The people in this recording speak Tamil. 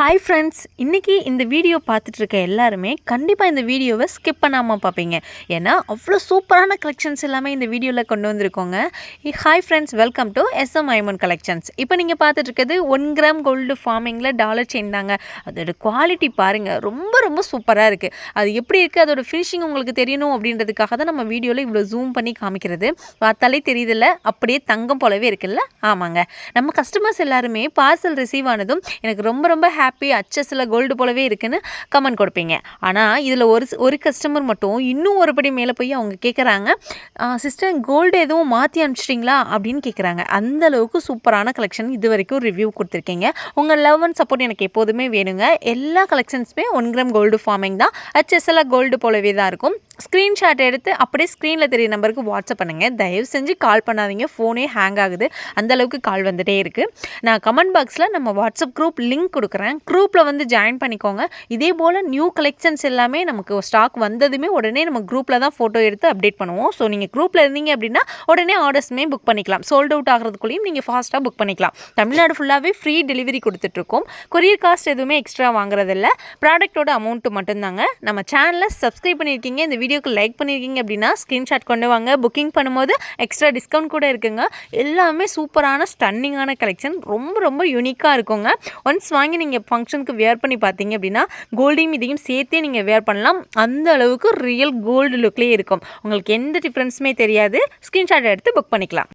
ஹாய் ஃப்ரெண்ட்ஸ் இன்றைக்கி இந்த வீடியோ பார்த்துட்டு இருக்க எல்லாருமே கண்டிப்பாக இந்த வீடியோவை ஸ்கிப் பண்ணாமல் பார்ப்பீங்க. ஏன்னா அவ்வளோ சூப்பரான கலெக்ஷன்ஸ் எல்லாமே இந்த வீடியோவில் கொண்டு வந்திருக்கோங்க. Hi friends welcome to SM Aiman collections இப்போ நீங்கள் பார்த்துட்டு இருக்கிறது ஒன் கிராம் கோல்டு ஃபார்மிங்கில் டாலர் செயின் தாங்க. அதோட குவாலிட்டி பாருங்கள் ரொம்ப ரொம்ப சூப்பராக இருக்குது அது எப்படி இருக்குது அதோட ஃபினிஷிங் உங்களுக்கு தெரியணும் அப்படின்றதுக்காக தான் நம்ம வீடியோவில் இவ்வளோ ஜூம் பண்ணி காமிக்கிறது. பார்த்தாலே தெரியுதில்ல அப்படியே தங்கம் போலவே இருக்குல்ல? ஆமாங்க. நம்ம கஸ்டமர்ஸ் எல்லாருமே பார்சல் ரிசீவ் ஆனதும் எனக்கு ரொம்ப ரொம்ப ஹாப்பி அச்சஸில் கோல்டு போலவே இருக்குன்னு கமெண்ட் கொடுப்பீங்க. ஆனால் இதில் ஒரு ஒரு கஸ்டமர் மட்டும் இன்னும் ஒரு படி மேலே போய் அவங்க கேட்குறாங்க சிஸ்டர் கோல்டு எதுவும் மாற்றி அனுப்பிச்சிட்டிங்களா? அப்படின்னு கேட்குறாங்க அந்த அளவுக்கு சூப்பரான கலெக்ஷன் இது வரைக்கும் ரிவ்யூ கொடுத்துருக்கீங்க. உங்கள் லவ் அண்ட் சப்போர்ட் எனக்கு எப்போதுமே வேணுங்க. எல்லா கலெக்ஷன்ஸுமே ஒன் கிராம் கோல்டு ஃபார்மிங் தான். ஹச்எஸ்எல் கோல்டு போலவே தான் இருக்கும். ஸ்க்ரீன்ஷாட் எடுத்து அப்படியே ஸ்க்ரீனில் தெரிய நம்பருக்கு வாட்ஸ்அப் பண்ணுங்கள் தயவு செஞ்சு கால் பண்ணாதீங்க. ஃபோனே ஹேங் ஆகுது. அந்தளவுக்கு கால் வந்துகிட்டே இருக்குது நான் கமெண்ட் பாக்ஸில் நம்ம வாட்ஸ்அப் குரூப் லிங்க் கொடுக்குறேன். குரூப்பில் வந்து ஜாயின் பண்ணிக்கோங்க. இதே போல் நியூ கலெக்ஷன்ஸ் எல்லாமே நமக்கு ஸ்டாக் வந்ததுமே உடனே நம்ம குரூப்பில் தான் ஃபோட்டோ எடுத்து அப்டேட் பண்ணுவோம். ஸோ நீங்கள் குரூப்பில் இருந்தீங்க அப்படின்னா உடனே ஆர்டர்ஸுமே புக் பண்ணிக்கலாம். சோல்ட் அவுட் ஆகிறதுக்குள்ளேயும் நீங்கள் ஃபாஸ்ட்டாக புக் பண்ணிக்கலாம். தமிழ்நாடு ஃபுல்லாகவே ஃப்ரீ டெலிவரி கொடுத்துட்ருக்கோம் கொரியர் காஸ்ட் எதுவுமே எக்ஸ்ட்ரா வாங்குறதில்ல. ப்ராடக்ட்டோட அமௌண்ட்டு மட்டும்தாங்க. நம்ம சேனலை சப்ஸ்கிரைப் பண்ணியிருக்கீங்க. இந்த வீடியோக்கு லைக் பண்ணியிருக்கீங்க அப்படின்னா ஸ்க்ரீன்ஷாட் கொண்டு வாங்க. புக்கிங் பண்ணும்போது எக்ஸ்ட்ரா டிஸ்கவுண்ட் கூட இருக்குங்க. எல்லாமே சூப்பரான ஸ்டன்னிங்கான கலெக்ஷன் ரொம்ப ரொம்ப யூனிக்காக இருக்குங்க. ஒன்ஸ் வாங்கி நீங்கள் ஃபங்க்ஷனுக்கு வேர் பண்ணி பார்த்தீங்க அப்படின்னா கோல்டையும் இதையும் சேர்த்தே நீங்கள் வேர் பண்ணலாம். அந்த அளவுக்கு ரியல் கோல்டு லுக்லேயே இருக்கும். உங்களுக்கு எந்த டிஃப்ரென்ஸுமே தெரியாது. ஸ்க்ரீன்ஷாட் எடுத்து புக் பண்ணிக்கலாம்.